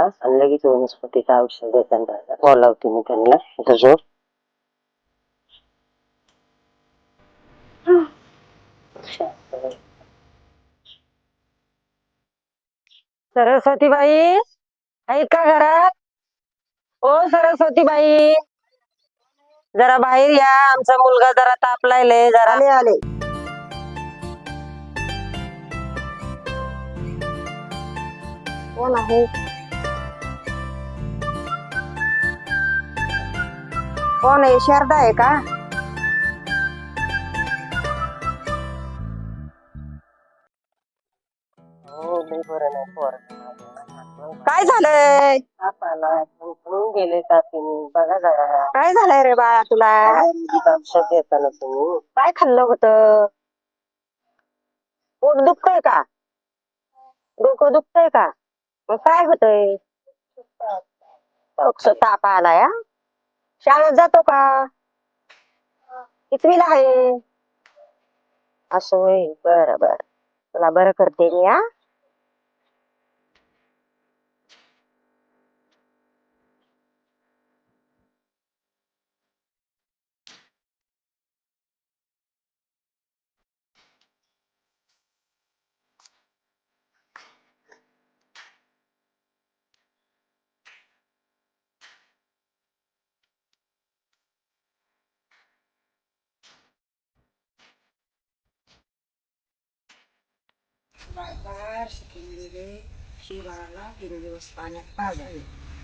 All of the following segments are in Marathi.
तुला आणि लगेच वनस्पतीचं औषध देताना बोलावते मी त्यांना. इथं झोप. सरस्वती बाई आहेत का घरात? ओ सरस्वती बाई जरा बाहेर या. आमचा मुलगा जरा तापलाय जरा. आले आले. कोण आहे? कोण आहे? शारदा आहे का? हो लई बरं नाही पोराचं. काय झालंय? गेले बघा जरा. काय झालंय रे बाळा तुला? औषध देताना तुम्ही. काय खाल्लं होत? पोट दुखतंय का? डोकं दुखतंय का? मग काय होतंय? ताप आलाय हा? शाळेत जातो का? कितवीला आहे? असं होय बर बर. तुला बरं करते मी हा. तीन दिवस पाण्यात पाजावे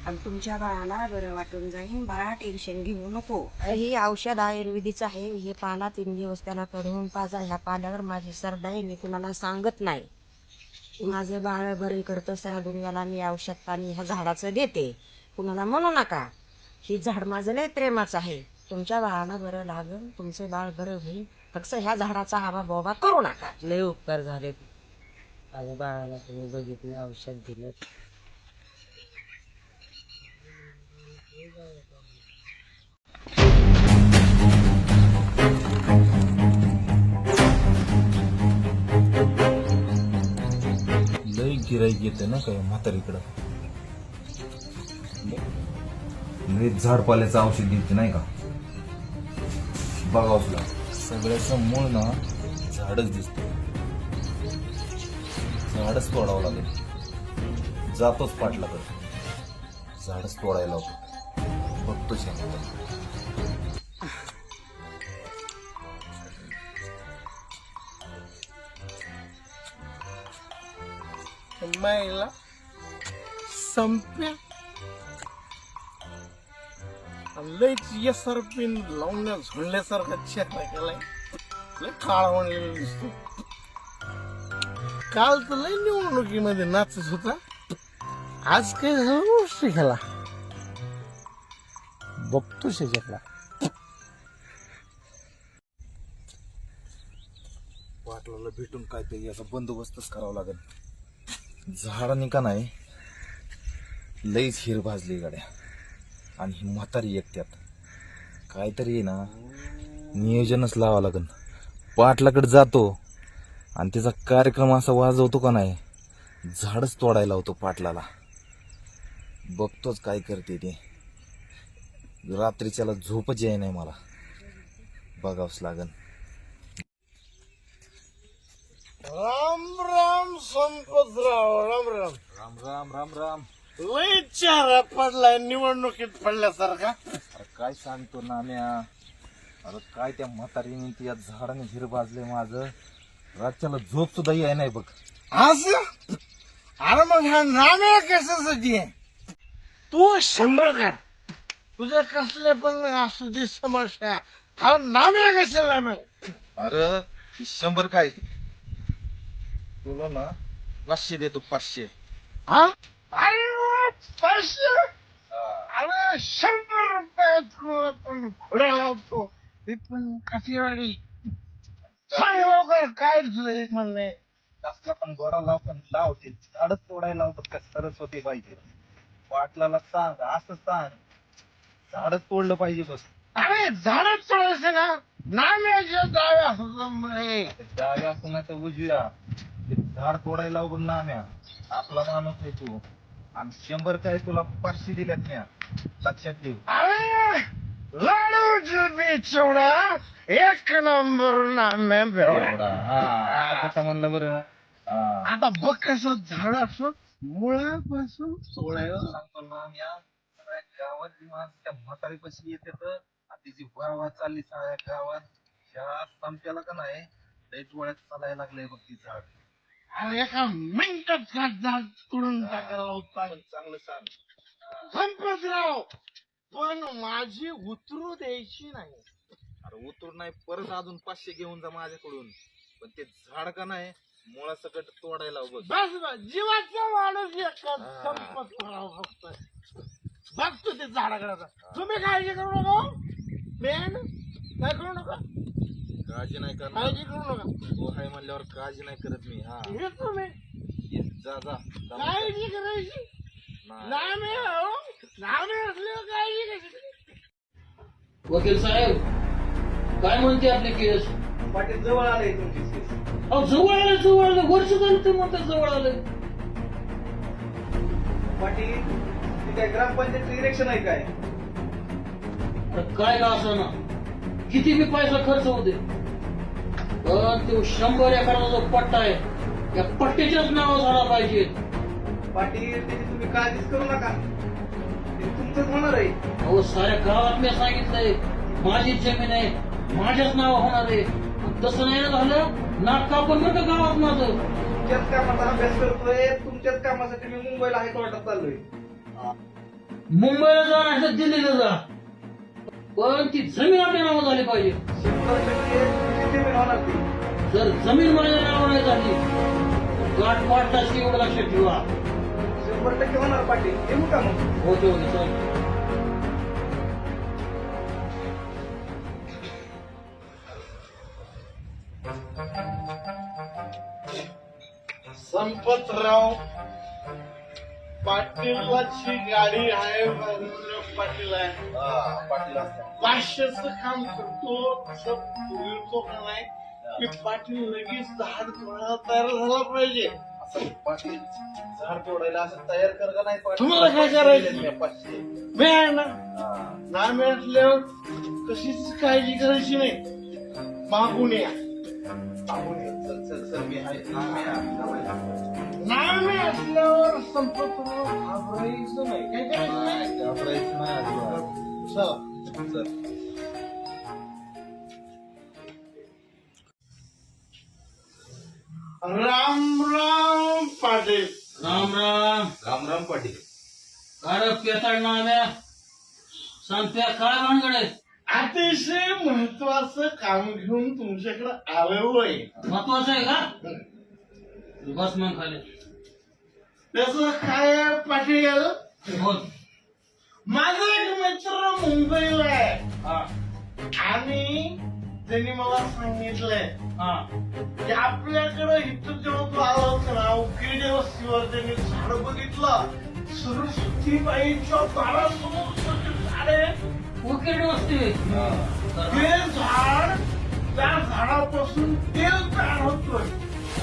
आणि तुमच्या बाळाला बरं वाटून जाईन. बाळा टेन्शन घेऊ नको. ही औषध आयुर्वेदीच आहे. हे पाना तीन दिवस त्याला करून पाजा. ह्या पाल्यावर माझी सरदाई आहे. मी कुणाला सांगत नाही. माझं बाळ बरे करतं. याला मी औषध पाणी ह्या झाडाचं देते. कुणाला म्हणू नका. ही झाड माझं लय प्रेमाचं आहे. तुमच्या बाळाला बरं लागेल. तुमचं बाळ बरं होईल. फक्त ह्या झाडाचा हवा बोबा करू नका. लय उपकार झाले आणि बाळाला तुम्ही बघितले औषध दिलं. लई गिराईक येते ना काय म्हातारीकडं. लई झाडपाल्याचं औषध देते नाही का? बघा तुला सगळ्याचं मूळ ना झाडच दिसत. झाडच तोडावं लागेल. जातोच पाटला तर झाडच तोडायला होतो बघतोच या म्हातारीकडं. मायला संप्या. लयच येसर पिन लावण्या झुंडल्यासारखा चेहरा केलाय. लय काळा म्हणलेला दिसतो काल तर लय निवडणुकीमध्ये नाचत होता. आज काय झालं गोष्टी खेळा बघतो शेजारला. पाटलाला भेटून काहीतरी याचा बंदोबस्तच करावा लागेल. झाडाने का नाही लईच हिर भाजली गाड्या. आणि ही म्हातारी एक त्यात काहीतरी आहे ना नियोजनच लावावं लागेल. पाटलाकडे जातो आणि त्याचा कार्यक्रम असा वाजवतो का नाही झाडच तोडायला होतो पाटलाला. बघतोच काय करते ते. रात्रीच्याला झोपच याय नाही मला. बघावंच लागेल राम राम संपतराव राम राम. राम राम राम राम. लय चेहरा पडलाय निवडणुकीत पडल्यासारखा. अरे काय सांगतो नाम्या अरे काय त्या म्हातारीने त्या झाडाने हिर भाजले माझं. रातच्याला झोप सुद्धा याय नाही बघ. असं? अरे मग हा नाम्या कशासाठी आहे? तू शंभर कर. तुझ्या कसले पण असू दे समस्या. हा नाम्या कशाला मग? अरे शंभर काय? तुला ना पाचशे देतो पाचशे. हा? अरे वा, पाचशे? अरे शंभर रुपयात पण घोड्या लावतो. ते पण काठीवाडी सांग लवकर काय तुझं एक म्हणणे जास्त पण गोरा लाव पण लावते झाडच तोडायला लावतात का सरस्वती पाहिजे पाटलाला सांग असं सांग. झाडच तोडलं पाहिजे बस. अरे झाडच तोडायचं ना नाम्याच्या डाव्या हुकममुळे डाव्या तर उजव्या. ते झाड तोडायला उभं नाम्या. आपला माणूस आहे तू. आणि शंभर काय तुला पाचशे दिल्यात म्या. लक्षात ठेव. अरे! लाडू जुबी चिवडा एक नंबर नाम्या बेवडा. कसं म्हणलं बरं. आता बघ कसं झाड असं मुळापासून सोळायला सांगतो ना म्या सगळ्या गावात जेव्हा त्या म्हातारीपाशी येते तर तिची वारवा चालली सगळ्या गावात. ह्या संप्याला का नाही? लय डोळ्यात चालायला लागलंय बघ ती झाड. अरे एका मिनिटात का झाड तोडून टाकायला होता चांगलं सांग. संपतराव! पण माझी उतरू द्यायची नाही. अरे उतरून नाही परत अजून पाचशे घेऊन जा माझ्याकडून. पण ते झाड का नाही मुळा सकट तोडायला बघ. बस बस. जीवाचा माणूस हा. संपतराव फक्त बघतो ते झाडाकडे तुम्ही काळजी करू नका. बेन काय करू नका? काळजी नाही करणार. काळजी करू नका. तू आहे म्हणल्यावर काळजी नाही करत मी. हा. हे तुम्ही. जा जा. काळजी करायची? नाही. नामे वकील साहेब काय म्हणते आपली केस? पाटील जवळ आले तुमची केस. अहो जवळ आलं जवळ आलं. वर्ष झालं ते म्हणतात जवळ आलं. पाटील ते काय ग्रामपंचायत इलेक्शन आहे काय? अरे काय का असं ना? किती बी पैसा खर्च होते पण तो शंभर एकराचा जो पट्टा आहे त्या पट्ट्याच्याच नाव झाला पाहिजे. पाटील त्याची तुम्ही काळजीच करू नका. ते तुमचंच होणार आहे? अहो साऱ्या गावात मी सांगितलंय माझीच जमीन आहे माझ्याच नाव होणार आहे. तसं नाही ना झालं? नाक कापून बरं का गावात माझं? तुमच्याच कामाचा अभ्यास करतोय तुमच्याच कामासाठी मी मुंबईला हायकोर्टात चाललोय. मुंबईला जा नाही तर दिल्लीला जा. पण ती जमीन आपल्या नाव झाली पाहिजे. शंभर टक्के तुमची जमीन होणार ती जर जमीन माझ्या नावावर नाही झाली गाठ पाडताशी एवढं लक्षात ठेवा. शंभर टक्के होणार पाटील. येऊ का मग? होते होते. चालेल संपतराव पाटीलाची गाडी आहे पाटील आहे. हा, पाटील. पाचशेच काम करतो तसं बोलतो का नाही की पाटील लगेच तोडायला तयार झाला पाहिजे. असं पाटील झाड तोडायला असं तयार कर का नाही पाटील? तुम्हाला काय करायचं? दिलेत मी, पाचशे मी आहे ना हा. नाही मिळाल्यावर कशीच काळजी करायची नाही मागून या आपण ये. चल चल चल मी आहे मी आहे. नाही घाबरायचं नाही काय करायचं नाही घाबरायचं नाही अजिबात. चला चल राम राम पाटील. राम राम. राम राम पाटील. अरे पेताळ नाम्या सांगत्या काय भानगड. आहे अतिशय महत्वाचं काम घेऊन तुमच्याकडे आलो आहे. महत्वाचं आहे का? बस मग खाली. त्याच काय आहे, पाटील? बोल. माझा एक मित्र मुंबईला आहे. हा. आणि त्यांनी मला सांगितलंय हा की आपल्याकडे इथं जेव्हा तू आला होता ना वस्तीवर त्यांनी झाड बघितलं सरस्वतीबाईच्या दारासमोर झाड आहे वस्ती ते झाड त्या झाडापासून तेल तयार होतोय.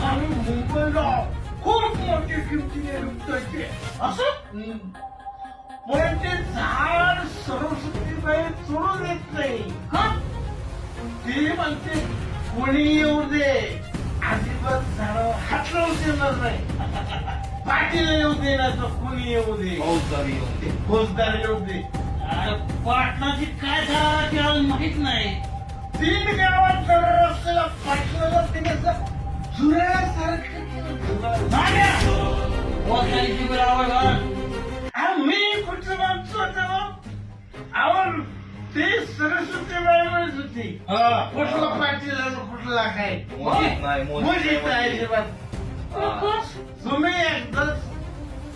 आणि मुंबईला खूप मोठी किमतीने विकतोय ते असं? पण ते झाड सरस्वतीबाई सोडून देत नाही. का? ती म्हणते कोणी येऊ दे. अजिबात झाडावर हात लावून देणार नाही. पाटील येऊ दे ना तर कोणी येऊ दे. फौजदारी येऊन दे. फौजदार येऊ दे. अरे पाटणाची काय झाला ते अजून माहीत नाही. तीन गावात रस्त्याला पाटलाला तिने झुरळासारखं केलं, मी कुठं मागतो तेव्हा आवड ते सरस्वती बाई म्हणत होती. हा. कुठला पाटील आणि कुठला काय मोजीत नाही, मोजीत मोजीत नाही, नाही. अजिबात हा. तुम्ही एकदा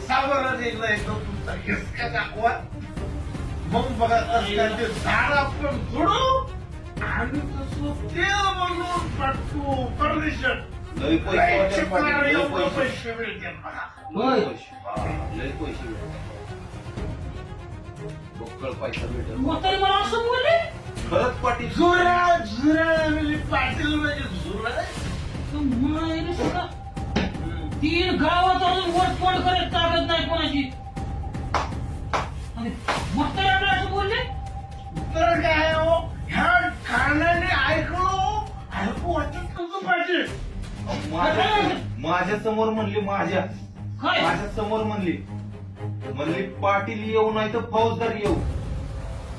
सावरत एकदा एकदा तुमचा हिसका दाखवा. मग बघा कसं काय ते झाड आपण जोडू आणि तसं तेल बनवून टाकतो परदेशात पैसे लय वाटेल एवढं पैसे. पैसे मिळतील बघा. पैसे. हा, पैसे. बोक्कळ पैसा भेटेल म्हातारी मला असं बोलले? खरंच पाटील. म्हणजे पाटील म्हणजे झुरळ तू म्हणायला सुद्धा तीन गावात अजून वटपट करत ताकद नाही कोणाची. आणि म्हाताऱ्याला असं बोलले? तर काय हो? ह्या कानाने ऐकलो. ऐकू वाटत तुझं पाटील. माझ्या माझ्यासमोर म्हणली माझ्या. काय? माझ्यासमोर म्हणली. म्हणली पाटील येऊ नाही तर फौजदार येऊ.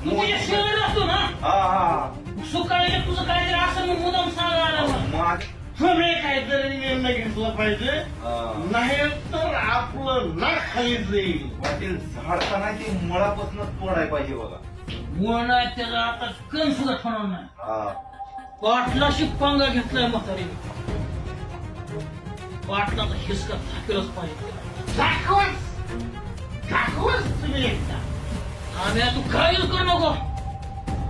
तू तुझ्या शेवट असतो ना हा हा. सुकाळीला तुझं काहीतरी असं मग मुदाम सांगा आला. माझ- तुम्ही काहीतरी निर्णय घेतला पाहिजे हा. नाही तर आपलं नाक खाली जाईल. पाटील झाडता नाही ते मुळापासून तोडाय पाहिजे बघा. मुळ त्याचा आता कण सुद्धा ठरवणार नाही. हा. पाटलाशी पंगा घेतलाय म्हातारी. पाटलाचा हिसका थाकेलच पाहिजे. दाखवच दाखवच तुम्ही एकदा आम्ही तू काहीच करू नको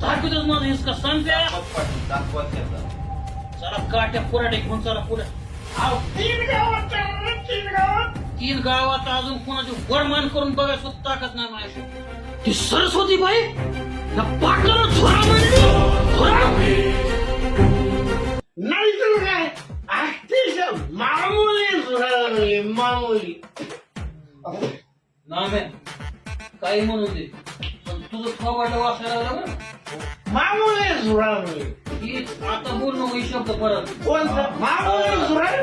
थाकीतच माझा हिसका सांगते दाखवत दाखवत त्याचा चला काट्या पुराटे घेऊन चला पुढे अहो, तीन गावात चाललं, तीन गावात तीन गावात अजून कोणाची वरमान करून बघायला सुद्धा ताकद नाही माझ्याशी ती सरस्वती बाई या पाटलाला झोरा मारली झोरा नाही तर काय अतिशय मामुली झुरळली मामुली नामे काही म्हणू दे. पण तुझं थोबाड वाचायला लागलं. मामुली झुरळली ही आता बोल नको ही शब्द परत. कोणतं? मामुली झुरळ?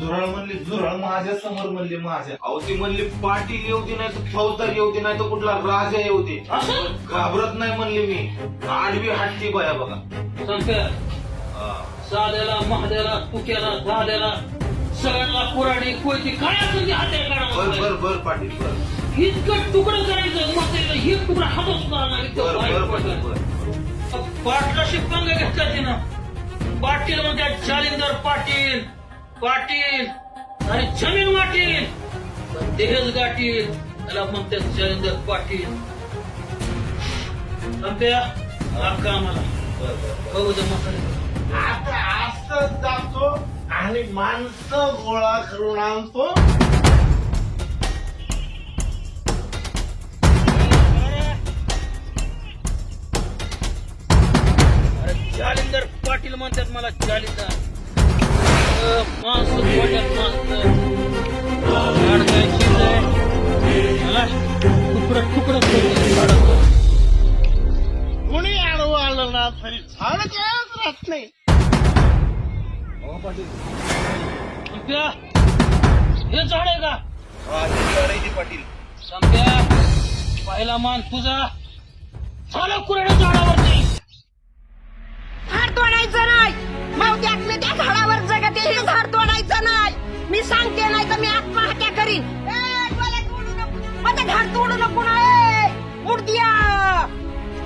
झुरळ म्हणली झुरळ माझ्यासमोर म्हणली माझ्या. अहो ती म्हणली पाटील येऊ दे नाही तर फौजदार येऊ दे नाही तर कुठला राजा येऊ दे. असं? घाबरत नाही म्हणली मी. आडवी हाटली बाया बघा. सांगते हा. साध्याला महाद्याला तुक्याला दाद्याला सगळ्यांना कुराडी कोयती काय असेल ते हाताला बर काढावं बर बर पाटील बर. इतकं तुकडं करायचं म्हातारीला हे तुकडं नाही, बर वाईट पाटील. बर. पाटलाशी पंग घेतला तिनं. पाटील म्हणतात जालिंदर पाटील पाटील आणि जमीन वाटील देहज गाठील. त्याला म्हणतात जालिंदर पाटील. संप्या बर बर. बघू दे म्हातारी आता असं जातो आणि माणसं गोळा करून आणतो अरे जालिंदर पाटील म्हणतात मला जालिंदर अ, माणसं पोटात माणसं गाडगायची लय. हा? तुकडं तुकडं करून झाडाचं. कुणी आडवं आलं ना तरी झाड कायच राहत नाही संप्या हे झाड आहे का पाटील संप्या पहिला मान तुझा झालं कुरड्या झाडावरती झाड तोडायचं नाही. मी त्या झाडावर जगते हे झाड तोडायचं नाही. मी सांगते नाही तर मी आत्महत्या करीन. ए, डोळे तोडू नको. माझं झाड तोडू नको ना ए.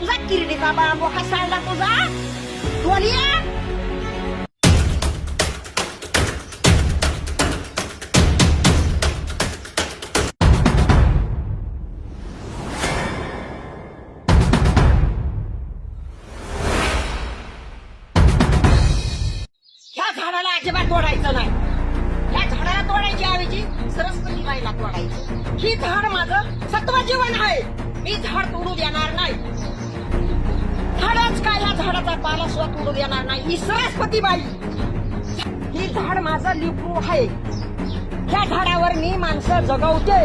तुझा किरडीचा बांबू? हसायला तुझा? डोलिया अजिबात तोडायचं नाही. या झाडाला तोडायची आवेची सरस्वती बाईला तोडायची. ही झाड माझं सत्व जीवन आहे. मी झाड तोडू देणार नाही. झाडच काय या झाडाचा पाला सुद्धा तोडू देणार नाही. ही सरस्वती बाई. ही झाड माझं लिपू आहे. या झाडावर मी माणसं जगवते.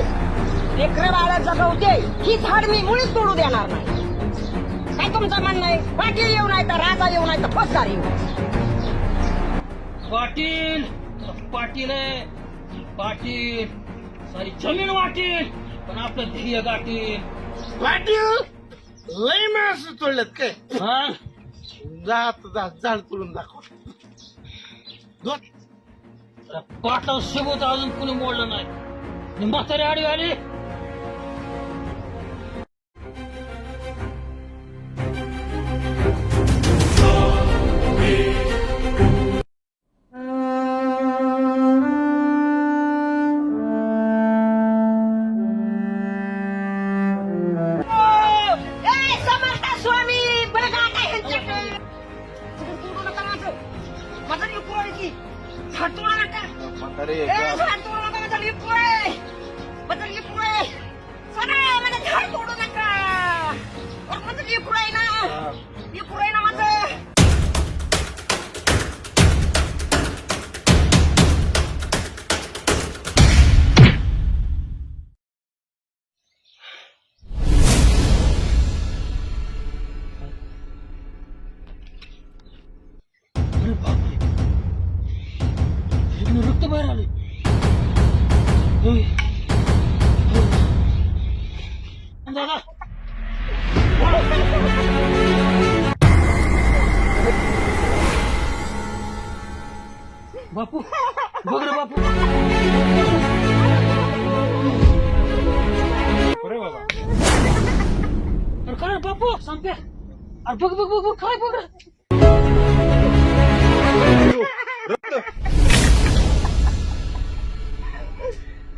लेकरं बाळा जगवते. ही झाड मी मुळीच तोडू देणार नाही. काय तुमचं म्हणणं आहे? वाटी येऊ नाही तर राजा येऊ नाही तर फसदार येऊ पाटील पाटील आहे. पाटील सारी जमीन वाटील पण आपलं ध्येय गाठील. पाटील लय माणसं तोडल्यात काय? हा? जात जात झाड तोडून दाखव. पाटला शिबूत अजून कुणी मोडलं नाही. म्हातारी आडी आली. की? तोडू नका म्हातारे ए, झाड तोडू नका माझं लिपू आहे माझं लिपू आहे माझं झाड तोडू नका. माझं लेकरू आहे ना. लेकरू आहे ना माझं. इकडून रक्त बाहेर आले होय. होय. दादा बापू बघ रे बापू अरे काय बापू सांगते अरे बघ बघ बघ बघ काय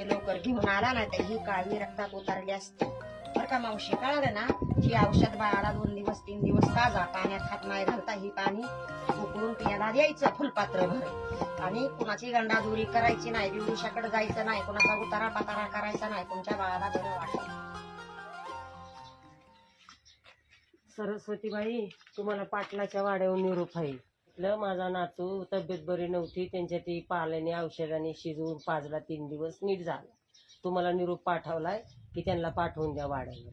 तुम्ही लवकर घेऊन आला ना तर ही काळी रक्तात उतरली असते. बरं का मावशी कळालं ना? ही औषध बाळाला दोन दिवस तीन दिवस ताजा पाण्यात हात नाही घालता ही पाणी उकळून पिण्याला द्यायचं फुलपात्र भर. आणि कुणाची गंडाधुरी करायची नाही दिवशाकडे जायचं नाही कुणाचा उतारा पातारा करायचा नाही तुमच्या बाळाला बरं वाटेल. सरस्वतीबाई तुम्हाला पाटलाच्या वाड्यावर निरोप आहे. म्हटलं माझा नातू तब्येत बरी नव्हती. त्यांच्या ती पाल्याने औषधाने शिजवून पाजला. तीन दिवस नीट झाला. तुम्हाला निरोप पाठवलाय की त्यांना पाठवून द्या वाढायला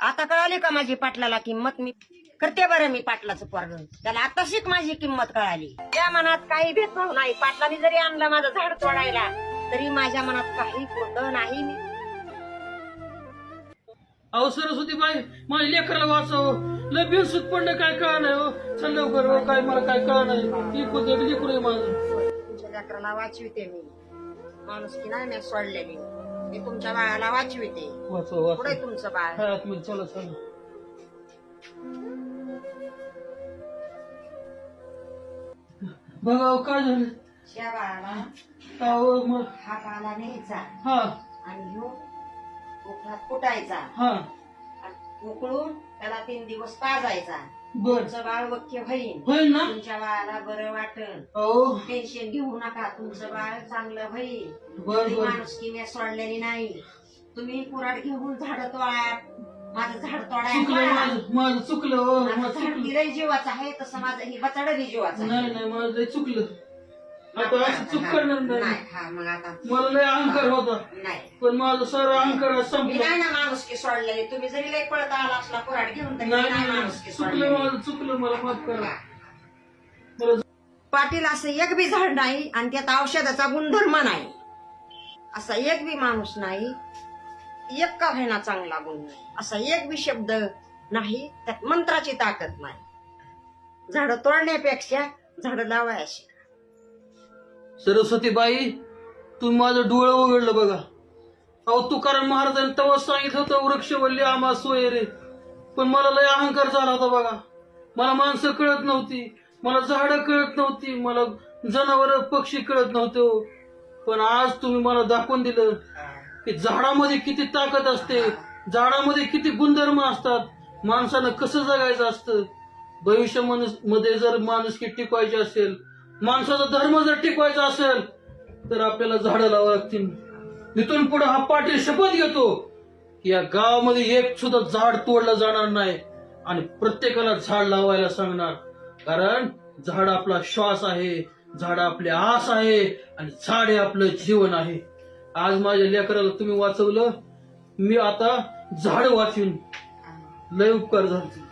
आता कळाली का माझी पाटलाला किंमत? मी करते बरं मी पाटलाचं पोरग. त्याला आता शिक माझी किंमत कळाली. त्या मनात काही भेदभाव नाही. पाटलाने जरी आणला माझं झाड तोडायला तरी माझ्या मनात काही खोट नाही. मी अहो सरस्वती बाई माझ्या लेकराला वाचव. लय बिनसूत पडलं काय कळ नाही हो? चल लवकर हो, काय मला काय कळ नाही इकू दे लेकरू आहे माझं. तुमच्या लेकराला वाचविते मी. माणूस की नाही मी सोडलेली मी. तुमच्या बाळाला वाचविते. वाचव पुढे वाचव तुमचं बाळ. चला चला. बघा अहो, काय झालं? त्या बाळाला अहो मग हा पाला न्यायचा हा. आणि ह्यो कुटायचा. हा. उकळून त्याला तीन दिवस पाजायचा. बर. तुमचं बाळ वक्य होईल होईल ना? तुमच्या बाळाला बरं वाटल. अहो टेन्शन घेऊ नका. तुमचं बाळ चांगलं होईल. बर तरी बर. माणूस की मी सोडलेली नाही. तुम्ही कुराड घेऊन झाड तोळा माझं झाड चुकलं तोडाय माझं माझं चुकलं हो माझं झाड चुकलं. दिलंय जीवाचं आहे तसं माझं ही बचाड जीवाचं नाही आहे नाही माझं लय चुकलं. आता असं चूक करणार नाही. नाही हा मग आता मला लय अहंकार होता. नाही. पण माझं सर अहंकार मी संपला. नाही ना माणूस की सोडलेली. तुम्ही जरी लई पळत आला असला घेऊन तरी मी नाही नाही नाही माणूस की नाही. चुकलं सोडलेली. माझं चुकलं मला माफ करा. मला पाटील असं एक बी झाड नाही आणि त्यात औषधाचा गुणधर्म नाही. असा एक बी माणूस नाही. एक का व्हायना चांगला गुण नाही. असा एक बी शब्द नाही त्यात मंत्राची ताकद नाही. झाड तोडण्यापेक्षा झाड लावायची. सरस्वतीबाई तुम्ही माझं डोळं उघडलं बघा. अहो तुकाराम महाराजांनी तेव्हा सांगितलं होतं वृक्षवल्ली आम्हा सोय रे. पण मला लय अहंकार झाला होता बघा. मला माणसं कळत नव्हती मला झाडं कळत नव्हती मला जनावर पक्षी कळत नव्हते हो. पण आज तुम्ही मला दाखवून दिलं की झाडामध्ये किती ताकद असते झाडामध्ये किती गुणधर्म असतात माणसानं कसं जगायचं असतं? भविष्यामध्ये जर माणुसकी टिकवायची असेल माणसाचा धर्म जर टिकवायचा असेल तर आपल्याला झाडं लावावं लागतील. इथून पुढे हा पाटील शपथ घेतो की या गावामध्ये एक सुद्धा झाड तोडलं जाणार नाही आणि प्रत्येकाला झाड लावायला सांगणार. कारण झाड आपला श्वास आहे झाड आपले आस आहे आणि झाड हे आपलं जीवन आहे. आज माझ्या लेकराला तुम्ही वाचवलं मी आता झाड वाचवीन. लय उपकार झाले.